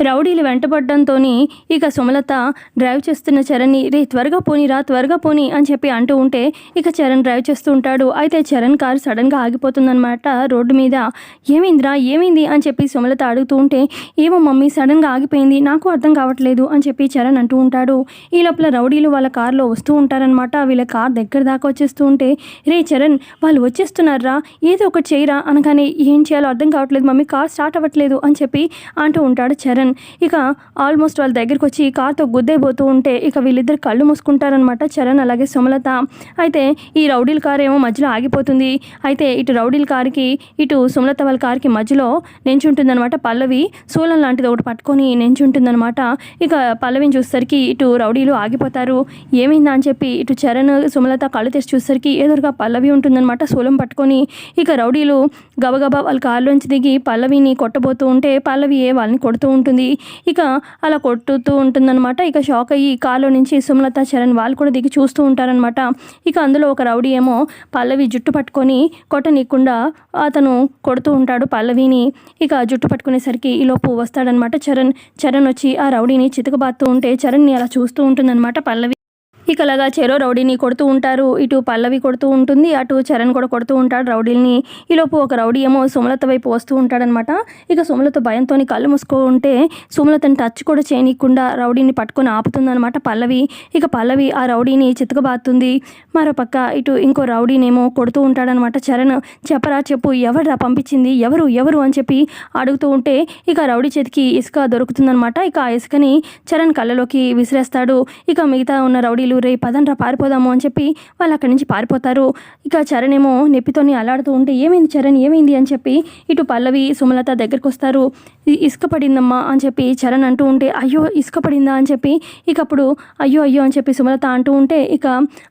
రౌడీలు వెంటపడడంతోని ఇక సుమలత డ్రైవ్ చేస్తున్న చరణ్ని రే త్వరగా పోనీరా త్వరగా పోనీ అని చెప్పి అంటూ ఉంటే ఇక చరణ్ డ్రైవ్ చేస్తూ ఉంటాడు. అయితే చరణ్ కారు సడన్గా ఆగిపోతుందన్నమాట రోడ్డు మీద. ఏమైందిరా ఏమైంది? అని చెప్పి సుమలత అడుగుతూ ఉంటే ఏమో మమ్మీ సడన్గా ఆగిపోయింది నాకు అర్థం కావట్లేదు అని చెప్పి చరణ్ అంటూ ఉంటాడు. ఈ లోపల రౌడీలు వాళ్ళ కారులో వస్తూ ఉంటారనమాట వీళ్ళ కార్ దగ్గర దాకా వచ్చేస్తూ ఉంటే రే చరణ్ వాళ్ళు వచ్చేస్తున్నారా ఏదో ఒకటి చేయరా అనగానే ఏం చేయాలో అర్థం కావట్లేదు మమ్మీ కార్ స్టార్ట్ అవ్వట్లేదు అని చెప్పి అంటూ ఉంటాడు చరణ్. ఇక ఆల్మోస్ట్ వాళ్ళ దగ్గరికి వచ్చి కార్తో గుద్దైపోతూ ఉంటే ఇక వీళ్ళిద్దరు కళ్ళు మూసుకుంటారనమాట చరణ్ అలాగే సుమలత. అయితే ఈ రౌడీల కార్ ఏమో మధ్యలో ఆగిపోతుంది. అయితే ఇటు రౌడీల కారుకి ఇటు సుమలత వాళ్ళ కారుకి మధ్యలో నించుంటుందనమాట పల్లవి. సూలం లాంటిది ఒకటి పట్టుకొని నించుంటుందనమాట ఇక పల్లవిని చూసేసరికి ఇటు రౌడీలు ఆగిపోతారు. ఏమైందా అని చెప్పి ఇటు చరణ్ సుమలత కళ్ళు తెచ్చి చూసేసరికి ఎదురుగా పల్లవి ఉంటుందన్నమాట సూలం పట్టుకొని. ఇక రౌడీలు గబగబా వాళ్ళ కారులోంచి దిగి పల్లవిని కొట్టబోతూ ఉంటే పల్లవి ఏ వాళ్ళని కొడుతూ ఉంటుంది. ఇక అలా కొట్టుతూ ఉంటుందన్నమాట. ఇక షాక్ అయ్యి కాలో నుంచి సుమలత చరణ్ వాళ్ళు కూడా దిగి చూస్తూ ఉంటారనమాట ఇక అందులో ఒక రౌడీ ఏమో పల్లవి జుట్టు పట్టుకొని కొట్టనీయకుండా అతను కొడుతూ ఉంటాడు పల్లవిని. ఇక జుట్టు పట్టుకునేసరికి ఈ వస్తాడనమాట చరణ్. చరణ్ వచ్చి ఆ రౌడీని చితకబాత్తూ ఉంటే చరణ్ని అలా చూస్తూ ఉంటుందన్నమాట పల్లవి. ఇక అలాగా చెరో రౌడీని కొడుతూ ఉంటారు. ఇటు పల్లవి కొడుతూ ఉంటుంది. అటు చరణ్ కూడా కొడుతూ ఉంటాడు రౌడీల్ని. ఈలోపు ఒక రౌడీ ఏమో సుమలత వైపు వస్తూ ఉంటాడనమాట. ఇక సుమలత భయంతో కళ్ళు మూసుకో ఉంటే సుమలతని టచ్ కూడా చేయనీయకుండా రౌడీని పట్టుకొని ఆపుతుందనమాట పల్లవి. ఇక పల్లవి ఆ రౌడీని చితకబాతుంది మరోపక్క ఇటు ఇంకో రౌడీనేమో కొడుతూ ఉంటాడనమాట చరణ్. చెప్పరా చెప్పు ఎవరు పంపించింది? ఎవరు? ఎవరు? అని చెప్పి అడుగుతూ ఉంటే ఇక రౌడీ చేతికి ఇసుక దొరుకుతుందనమాట. ఇక ఆ ఇసుకని చరణ్ కళ్ళలోకి విసిరేస్తాడు. ఇక మిగతా ఉన్న రౌడీలు రే పదండ్రా పారిపోదాము అని చెప్పి వాళ్ళు అక్కడి నుంచి పారిపోతారు. ఇక చరణ్ ఏమో నొప్పితోని అలాడుతూ ఉంటే ఏమైంది చరణ్? ఏమైంది? అని చెప్పి ఇటు పల్లవి సుమలత దగ్గరికి వస్తారు ఇసుక పడిందమ్మా అని చెప్పి చరణ్ అంటూ ఉంటే అయ్యో ఇసుక పడిందా అని చెప్పి ఇక అప్పుడు అయ్యో అయ్యో అని చెప్పి సుమలత అంటూ ఉంటే ఇక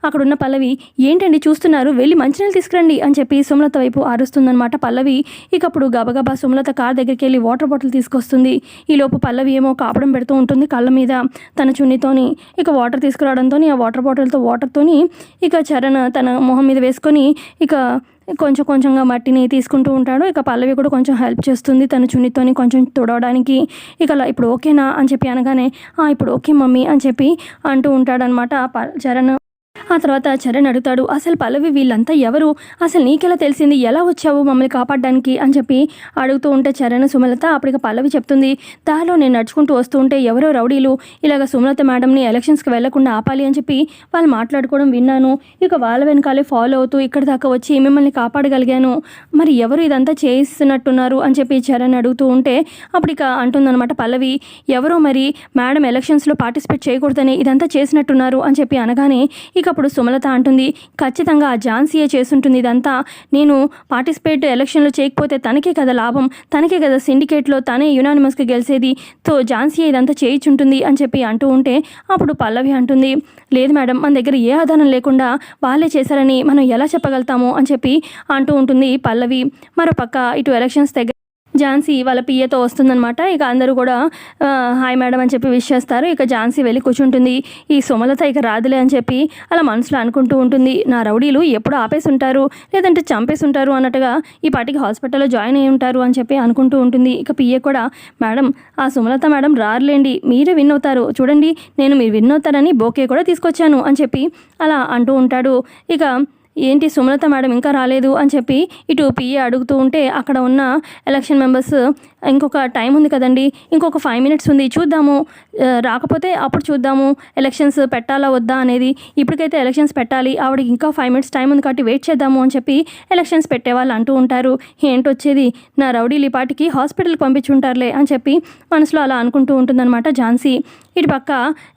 అక్కడున్న పల్లవి ఏంటండి చూస్తున్నారు? వెళ్ళి మంచినీళ్ళు తీసుకురండి అని చెప్పి సుమలత వైపు ఆరుస్తుందనమాట పల్లవి. ఇక అప్పుడు గబగబా సుమలత కార్ దగ్గరికి వెళ్ళి వాటర్ బాటిల్ తీసుకొస్తుంది. ఈ పల్లవి ఏమో కాపడం పెడుతూ ఉంటుంది కళ్ళ మీద తన చున్నీతోని. ఇక వాటర్ తీసుకురావడంతో ఆ వాటర్ బాటిల్తో వాటర్తోని ఇక చరణ్ తన మొహం మీద వేసుకొని ఇక కొంచెం కొంచెంగా మట్టిని తీసుకుంటూ ఉంటాడు. ఇక పల్లవి కూడా కొంచెం హెల్ప్ చేస్తుంది తన చున్నితోని కొంచెం తుడవడానికి. ఇక ఇప్పుడు ఓకేనా అని చెప్పి అనగానే "ఆ, ఇప్పుడు ఓకే మమ్మీ అని చెప్పి అంటూ ఉంటాడనమాట ఆ ప- చరణ్. ఆ తర్వాత చరణ్ అడుగుతాడు అసలు పల్లవి వీళ్ళంతా ఎవరు? అసలు నీకెలా తెలిసింది? ఎలా వచ్చావు మమ్మల్ని కాపాడడానికి? అని చెప్పి అడుగుతూ ఉంటే చరణ్ సుమలత అప్పటికి పల్లవి చెప్తుంది దారిలో నేను నడుచుకుంటూ వస్తూ ఉంటే ఎవరో రౌడీలు ఇలాగ సుమలత మేడంని ఎలక్షన్స్కి వెళ్ళకుండా ఆపాలి అని చెప్పి వాళ్ళు మాట్లాడుకోవడం విన్నాను. ఇక వాళ్ళ వెనకాలే ఫాలో అవుతూ ఇక్కడ దాకా వచ్చి మిమ్మల్ని కాపాడగలిగాను. మరి ఎవరు ఇదంతా చేయిస్తున్నట్టున్నారు అని చెప్పి చరణ్ అడుగుతూ ఉంటే అప్పుడు ఇక అంటుందన్నమాట పల్లవి ఎవరో మరి మేడం ఎలక్షన్స్లో పార్టిసిపేట్ చేయకూడదని ఇదంతా చేసినట్టున్నారు అని చెప్పి అనగానే ఇక అప్పుడు సుమలత అంటుంది ఖచ్చితంగా ఆ ఝాన్సీయే చేసుంటుంది ఇదంతా. నేను పార్టిసిపేట్ ఎలక్షన్లో చేయకపోతే తనకే కదా లాభం. తనకే కదా సిండికేట్లో తనే యునానిమస్గా గెలిచేది. తో ఝాన్సీ ఇదంతా చేయించుంటుంది అని చెప్పి అంటూ ఉంటే అప్పుడు పల్లవి అంటుంది లేదు మేడం మన దగ్గర ఏ ఆధారం లేకుండా వాళ్ళే చేశారని మనం ఎలా చెప్పగలుగుతాము అని చెప్పి అంటూ ఉంటుంది పల్లవి. మరోపక్క ఇటు ఎలక్షన్స్ దగ్గర ఝాన్సీ వాళ్ళ పియ్యతో వస్తుందనమాట ఇక అందరూ కూడా హాయ్ మేడం అని చెప్పి విష్ చేస్తారు. ఇక ఝాన్సీ వెళ్ళి కూర్చుంటుంది. ఈ సుమలత ఇక రాదులే అని చెప్పి అలా మనసులో అనుకుంటూ ఉంటుంది. నా రౌడీలు ఎప్పుడు ఆపేసి ఉంటారు లేదంటే చంపేసి ఉంటారు అన్నట్టుగా ఈ పాటికి హాస్పిటల్లో జాయిన్ అయి ఉంటారు అని చెప్పి అనుకుంటూ ఉంటుంది. ఇక పియ్య కూడా మేడం ఆ సుమలత మేడం రారులేండి. మీరే విన్ అవుతారు. చూడండి నేను మీరు విన్ అవుతారని బోకే కూడా తీసుకొచ్చాను అని చెప్పి అలా అంటూ ఉంటాడు. ఇక ఏంటి సుమలత మేడం ఇంకా రాలేదు? అని చెప్పి ఇటు పిఏ అడుగుతూ ఉంటే అక్కడ ఉన్న ఎలక్షన్ మెంబర్స్ ఇంకొక టైం ఉంది కదండి. ఇంకొక ఫైవ్ మినిట్స్ ఉంది. చూద్దాము. రాకపోతే అప్పుడు చూద్దాము. ఎలక్షన్స్ పెట్టాలా వద్దా అనేది ఇప్పటికైతే ఎలక్షన్స్ పెట్టాలి. ఆవిడకి ఇంకా ఫైవ్ మినిట్స్ టైం ఉంది కాబట్టి వెయిట్ చేద్దాము అని చెప్పి ఎలక్షన్స్ పెట్టేవాళ్ళు అంటూ ఉంటారు. ఏంటొచ్చేది? నా రౌడీ లిపాటికి హాస్పిటల్కి పంపించుంటారులే అని చెప్పి మనసులో అలా అనుకుంటూ ఉంటుందన్నమాట ఝాన్సీ. ఇటు పక్క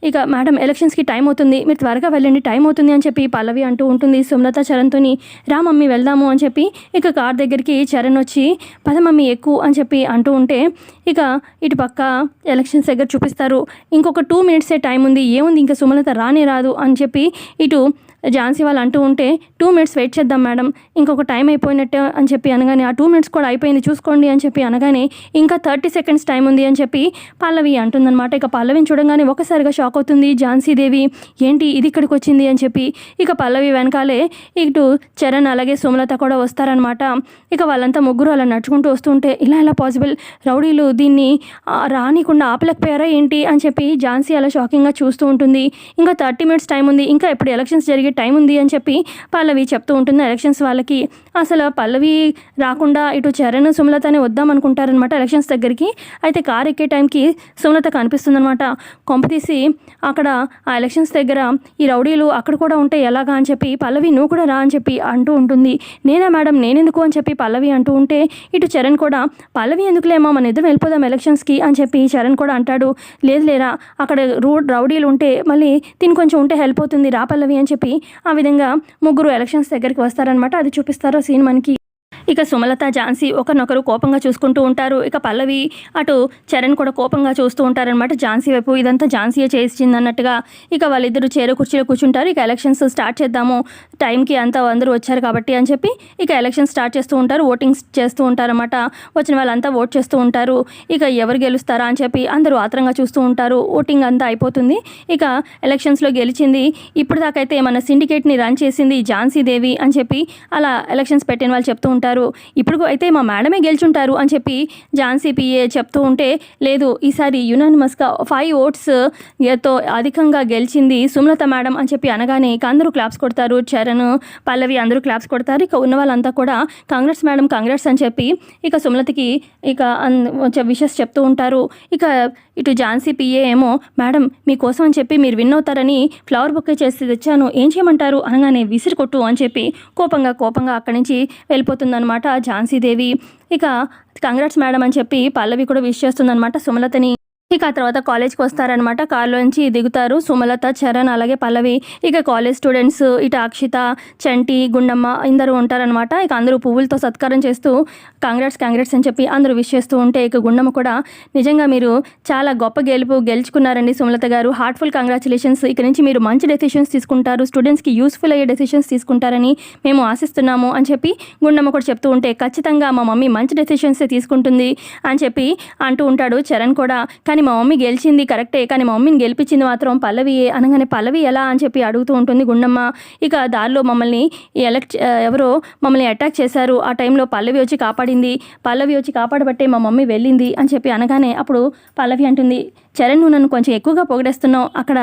ఇక మేడం ఎలక్షన్స్కి టైం అవుతుంది. మీరు త్వరగా వెళ్ళండి. టైం అవుతుంది అని చెప్పి పల్లవి అంటూ ఉంటుంది సుమలత చరణ్తోని. రా మమ్మీ వెళ్దాము అని చెప్పి ఇక కార్ దగ్గరికి చరణ్ వచ్చి పద మమ్మీ ఎక్కువ అని చెప్పి అంటూ ఉంటే ఇక ఇటు పక్క ఎలక్షన్స్ దగ్గర చూపిస్తారు. ఇంకొక టూ మినిట్సే టైం ఉంది. ఏముంది? ఇంకా సుమలత రానే రాదు అని చెప్పి ఇటు ఝాన్సీ వాళ్ళు అంటూ ఉంటే టూ మినిట్స్ వెయిట్ చేద్దాం మేడం ఇంకొక టైం అయిపోయినట్టే అని చెప్పి అనగానే ఆ టూ మినిట్స్ కూడా అయిపోయింది చూసుకోండి అని చెప్పి అనగానే ఇంకా థర్టీ సెకండ్స్ టైం ఉంది అని చెప్పి పల్లవి అంటుందన్నమాట. ఇక పల్లవిని చూడగానే ఒకసారిగా షాక్ అవుతుంది ఝాన్సీ దేవి. ఏంటి ఇది ఇక్కడికి వచ్చింది అని చెప్పి ఇక పల్లవి వెనకాలే ఇటు చరణ్ అలాగే సుమలత కూడా వస్తారనమాట ఇక వాళ్ళంతా ముగ్గురు అలా నడుచుకుంటూ వస్తుంటే ఇలా ఎలా పాసిబుల్? రౌడీలు దీన్ని రానికుండా ఆపలేకపోయారా ఏంటి? అని చెప్పి ఝాన్సీ అలా షాకింగ్గా చూస్తూ ఉంటుంది. ఇంకా థర్టీ మినిట్స్ టైం ఉంది ఇంకా ఎప్పుడు ఎలక్షన్స్ జరిగే టైం ఉంది అని చెప్పి పల్లవి చెప్తూ ఉంటుంది. ఎలక్షన్స్ వాళ్ళకి అసలు పల్లవి రాకుండా ఇటు చరణ్ సుమలతనే వద్దాం అనుకుంటారనమాట ఎలక్షన్స్ దగ్గరికి. అయితే కార్ ఎక్కే టైంకి సుమలత కనిపిస్తుందనమాట కొంపతీసి అక్కడ ఆ ఎలక్షన్స్ దగ్గర ఈ రౌడీలు అక్కడ కూడా ఉంటే ఎలాగా అని చెప్పి పల్లవి నువ్వు కూడా రా అని చెప్పి అంటూ ఉంటుంది. నేనా మేడం నేనెందుకు అని చెప్పి పల్లవి అంటూ ఉంటే ఇటు చరణ్ కూడా పల్లవి ఎందుకులేమో మన ఇద్దరం వెళ్ళిపోదాం ఎలక్షన్స్కి అని చెప్పి చరణ్ కూడా అంటాడు. లేదు లేరా అక్కడ రూ రౌడీలు ఉంటే మళ్ళీ తిని కొంచెం ఉంటే హెల్ప్ అవుతుంది రా పల్లవి అని చెప్పి ఆ విధంగా ముగ్గురు ఎలక్షన్స్ దగ్గరికి వస్తారనమాట అది చూపిస్తారో సీన్ మనకి? ఇక సుమలత ఝాన్సీ ఒకరినొకరు కోపంగా చూసుకుంటూ ఉంటారు. ఇక పల్లవి అటు చరణ్ కూడా కోపంగా చూస్తూ ఉంటారనమాట ఝాన్సీ వైపు ఇదంతా ఝాన్సీయే చేసింది అన్నట్టుగా ఇక వాళ్ళిద్దరు చేరు కుర్చీలో కూర్చుంటారు. ఇక ఎలక్షన్స్ స్టార్ట్ చేద్దాము. టైంకి అంతా అందరూ వచ్చారు కాబట్టి అని చెప్పి ఇక ఎలక్షన్ స్టార్ట్ చేస్తూ ఉంటారు. ఓటింగ్స్ చేస్తూ ఉంటారన్నమాట. వచ్చిన వాళ్ళంతా ఓట్ చేస్తూ ఉంటారు. ఇక ఎవరు గెలుస్తారా అని చెప్పి అందరూ ఆత్రంగా చూస్తూ ఉంటారు. ఓటింగ్ అంతా అయిపోతుంది. ఇక ఎలక్షన్స్లో గెలిచింది. ఇప్పుడు దాకైతే మన సిండికేట్ని రన్ చేసింది ఝాన్సీ దేవి అని చెప్పి అలా ఎలక్షన్స్ పెట్టిన వాళ్ళు చెప్తూ ఉంటారు. ఇప్పుడు అయితే మా మేడమే గెలుచుంటారు అని చెప్పి ఝాన్సీ పిఏ చెప్తూ ఉంటే లేదు ఈసారి యునానిమస్గా ఫైవ్ ఓట్స్తో అధికంగా గెలిచింది సుమలత మేడం అని చెప్పి అనగానే ఇక అందరూ క్లాప్స్ కొడతారు. చరణ్ పల్లవి అందరూ క్లాప్స్ కొడతారు. ఇక ఉన్న వాళ్ళంతా కూడా కాంగ్రెస్ మేడం కాంగ్రెస్ అని చెప్పి ఇక సుమలతకి ఇక విషెస్ చెప్తూ ఉంటారు. ఇక ఇటు ఝాన్సీ పిఏ ఏమో మేడం మీకోసం అని చెప్పి మీరు విన్ అవుతారని ఫ్లవర్ బొకే చేసి తెచ్చాను ఏం చేయమంటారు? అనగానే విసిరి కొట్టు అని చెప్పి కోపంగా కోపంగా అక్కడి నుంచి వెళ్ళిపోతుందన్నమాట ఝాన్సీ దేవి. ఇక కంగ్రాట్స్ మేడం అని చెప్పి పల్లవి కూడా విష్ చేస్తుందన్నమాట సుమలతని. ఇక ఆ తర్వాత కాలేజ్కి వస్తారనమాట కార్లోంచి దిగుతారు సుమలత చరణ్ అలాగే పల్లవి. ఇక కాలేజ్ స్టూడెంట్స్ ఇటు అక్షిత చంటి గుండమ్మ ఇందరూ ఉంటారనమాట ఇక అందరూ పువ్వులతో సత్కారం చేస్తూ కాంగ్రెట్స్ కాంగ్రెట్స్ అని చెప్పి అందరూ విష్ చేస్తూ ఉంటే ఇక గుండమ్మ కూడా నిజంగా మీరు చాలా గొప్ప గెలుపు గెలుచుకున్నారండి సుమలత గారు. హార్ట్ఫుల్ కంగ్రాచులేషన్స్ ఇక నుంచి మీరు మంచి డెసిషన్స్ తీసుకుంటారు. స్టూడెంట్స్కి యూస్ఫుల్ అయ్యే డెసిషన్స్ తీసుకుంటారని మేము ఆశిస్తున్నాము అని చెప్పి గుండమ్మ కూడా చెప్తూ ఉంటే ఖచ్చితంగా మా మమ్మీ మంచి డెసిషన్సే తీసుకుంటుంది అని చెప్పి అంటూ ఉంటాడు చరణ్ కూడా. కానీ మా మమ్మీ గెలిచింది కరెక్టే. కానీ మా మమ్మీని గెలిపించింది మాత్రం పల్లవియే అనగానే పల్లవి ఎలా అని చెప్పి అడుగుతూ ఉంటుంది గుండమ్మ. ఇక దారిలో మమ్మల్ని ఎలక్ట్ ఎవరో మమ్మల్ని అటాక్ చేశారు. ఆ టైంలో పల్లవి వచ్చి కాపాడింది. పల్లవి వచ్చి కాపాడబట్టే మా మమ్మీ వెళ్ళింది అని చెప్పి అనగానే అప్పుడు పల్లవి అంటుంది చరణ్ నువ్వు నన్ను కొంచెం ఎక్కువగా పొగడేస్తున్నావు. అక్కడ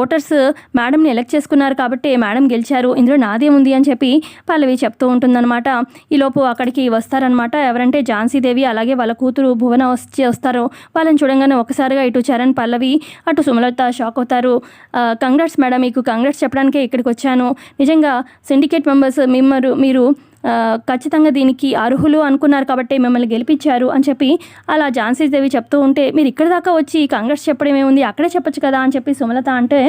ఓటర్స్ మేడంని ఎలక్ట్ చేసుకున్నారు కాబట్టి మేడం గెలిచారు. ఇందులో నాదే ఉంది అని చెప్పి పల్లవి చెప్తూ ఉంటుందన్నమాట. ఈలోపు అక్కడికి వస్తారనమాట ఎవరంటే ఝాన్సీ దేవి అలాగే వాళ్ళ కూతురు భువన వచ్చి వస్తారు వాళ్ళని చూడంగానే ఒకసారిగా ఇటు చరణ్ పల్లవి అటు సుమలత షాక్ అవుతారు. కంగ్రాట్స్ మేడం మీకు కంగ్రాట్స్ చెప్పడానికే ఇక్కడికి వచ్చాను. నిజంగా సిండికేట్ మెంబర్స్ మిమ్మరు మీరు ఖచ్చితంగా దీనికి అర్హులు అనుకున్నారు కాబట్టి మిమ్మల్ని గెలిపించారు అని చెప్పి అలా ఝాన్సీ దేవి చెప్తూ ఉంటే మీరు ఇక్కడి దాకా వచ్చి కాంగ్రెస్ చెప్పడం ఏముంది? అక్కడే చెప్పొచ్చు కదా? అని చెప్పి సుమలత అంటే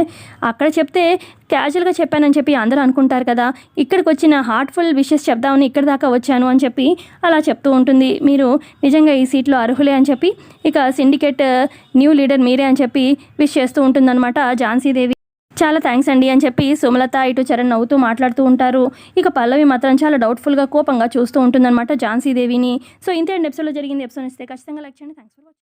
అక్కడ చెప్తే క్యాజువల్గా చెప్పానని చెప్పి అందరూ అనుకుంటారు కదా. ఇక్కడికి వచ్చిన హార్ట్ఫుల్ విషెస్ చెప్దామని ఇక్కడ దాకా వచ్చాను అని చెప్పి అలా చెప్తూ ఉంటుంది. మీరు నిజంగా ఈ సీట్లో అర్హులే అని చెప్పి ఇక సిండికేట్ న్యూ లీడర్ మీరే అని చెప్పి విష్ చేస్తూ ఉంటుందన్నమాట ఝాన్సీ దేవి. చాలా థ్యాంక్స్ అండి అని చెప్పి సుమలత ఇటు చరణ్ నవ్వుతూ మాట్లాడుతూ ఉంటారు. ఇక పల్లవి మాత్రం చాలా డౌట్ఫుల్గా కోపంగా చూస్తూ ఉంటుందన్నమాట ఝాన్సీ దేవిని సో ఇంతే ఎపిసోడ్లో జరిగింది. ఎపిసోడ్ ఇస్తే ఖచ్చితంగా లైక్ చేయండి. Thanks for watching